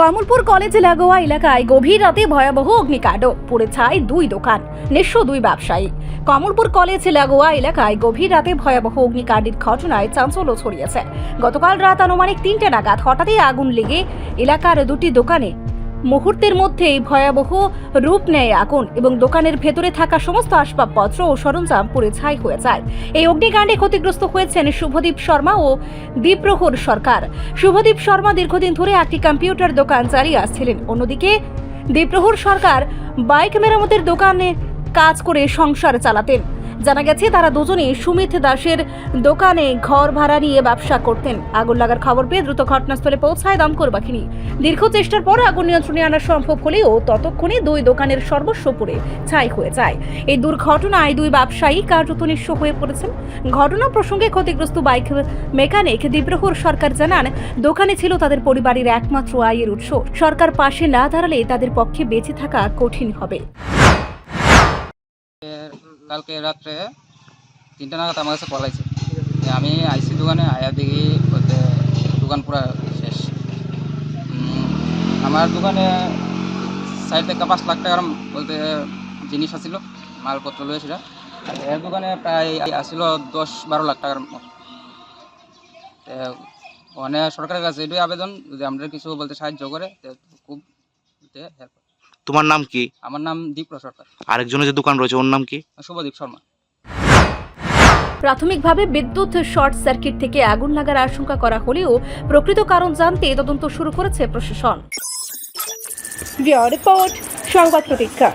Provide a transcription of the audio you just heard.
Kamalpur college লাগোয়া এলাকায় গভীর রাতে ভয়াবহ অগ্নিকাণ্ড। পুড়ে ছাই দুই দোকান নিঃস্ব দুই ব্যবসায়ী। কমলপুর কলেজ লাগোয়া এলাকায় গভীর রাতে ভয়াবহ অগ্নিকাণ্ডের ঘটনায় চাঞ্চল্য ছড়িয়েছে। গতকাল রাত আনুমানিক তিনটে নাগাদ হঠাৎই আগুন লেগে এলাকার দুটি দোকানে মুহূর্তের মধ্যেই ভয়াবহ রূপ নেয় আগুন এবং দোকানের ভেতরে থাকা সমস্ত আসবাবপত্র ও সরঞ্জাম পুড়ে ছাই হয়ে যায়। এই অগ্নিকাণ্ডে ক্ষতিগ্রস্ত হয়েছেন শুভদীপ শর্মা ও দীপ্রহর সরকার। শুভদীপ শর্মা দীর্ঘদিন ধরে একটি কম্পিউটার দোকান চালিয়ে আসছিলেন। অন্যদিকে দীপ্রহর সরকার বাইক মেরামতের দোকানে কাজ করে সংসার চালাতেন। জানা গেছে, তারা দুজনেই সুমিত দাসের দোকানে ঘর ভাড়া নিয়ে ব্যবসা করতেন। আগুন লাগার খবর পেয়ে দ্রুত ঘটনাস্থলে পৌঁছায় দমকল বাহিনী। দীর্ঘ চেষ্টার পর আগুন নিয়ন্ত্রণে আনা সম্ভব হলেও ততক্ষণে দুই দোকানের সর্বস্ব পুড়ে, ছাই হয়ে যায়। এই দুর্ঘটনায় দুই ব্যবসায়ী কার্যত নিঃস্ব হয়ে পড়েছেন। ঘটনা প্রসঙ্গে ক্ষতিগ্রস্ত বাইক মেকানিক দীপ্রহর সরকার জানান, দোকানে ছিল তাদের পরিবারের একমাত্র আয়ের উৎস। সরকার পাশে না দাঁড়ালে তাদের পক্ষে বেঁচে থাকা কঠিন হবে। কালকে রাত্রে তিনটা নাগাদ আমার কাছে কল আইছে। যে আমি আইসি দোকানে, আয়া দেখি দোকান পুরা শেষ। আমার দোকানে চার থেকে পাঁচ লাখ টাকার বলতে জিনিস আছিল, মালপত্র লয়েছিল আর এর দোকানে প্রায় আসছিল দশ বারো লাখ টাকার মতো। মানে সরকারের কাছে এটাই আবেদন, যদি আমরা কিছু বলতে সাহায্য করে খুব হয়। তোমার নাম কি? আমার নাম দীপ্র সরকার। আরেকজনের যে দোকান রয়েছে ওর নাম কি? শুভদীপ শর্মা। প্রাথমিকভাবে বিদ্যুৎ শর্ট সার্কিট থেকে আগুন লাগার আশঙ্কা করা হলেও প্রকৃত কারণ জানতে তদন্ত শুরু করেছে প্রশাসন। রিপোর্ট সংবাদ প্রতীক্ষা।